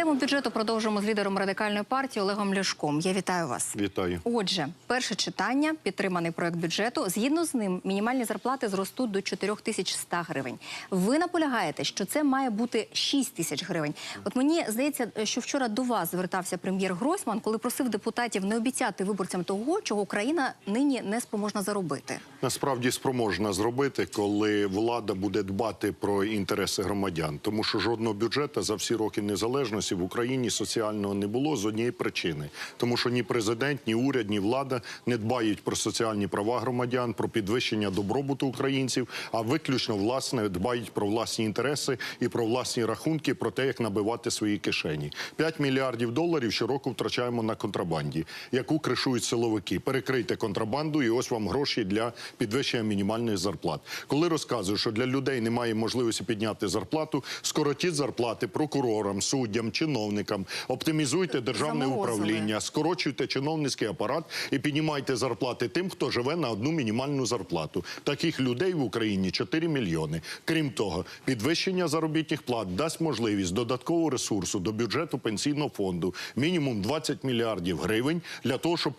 Тему бюджету продовжуємо з лідером радикальної партії Олегом Ляшком. Я вітаю вас. Вітаю. Отже, перше читання, підтриманий проект бюджету. Згідно з ним, мінімальні зарплати зростуть до 4100 гривень. Ви наполягаєте, що це має бути 6 тисяч гривень. От мені здається, що вчора до вас звертався прем'єр Гройсман, коли просив депутатів не обіцяти виборцям того, чого Україна нині не спроможна заробити. Насправді спроможна зробити, коли влада буде дбати про інтереси громадян, тому що жодного бюджету за всі роки незалежності в Україні соціального не було з однієї причини, тому що ні президент, ні уряд, ні влада не дбають про соціальні права громадян, про підвищення добробуту українців, а виключно власне дбають про власні інтереси і про власні рахунки, про те, як набивати свої кишені. 5 мільярдів доларів щороку втрачаємо на контрабанді, яку кришують силовики. Перекрийте контрабанду, і ось вам гроші для підвищення мінімальних зарплат. Коли розказую, що для людей немає можливості підняти зарплату, скоротіть зарплати прокурорам, суддям, чиновникам, оптимізуйте державне Заморозили. управління, скорочуйте чиновницький апарат і піднімайте зарплати тим, хто живе на одну мінімальну зарплату. Таких людей в Україні 4 мільйони. Крім того, підвищення заробітних плат дасть можливість додаткового ресурсу до бюджету пенсійного фонду мінімум 20 мільярдів гривень для того, щоб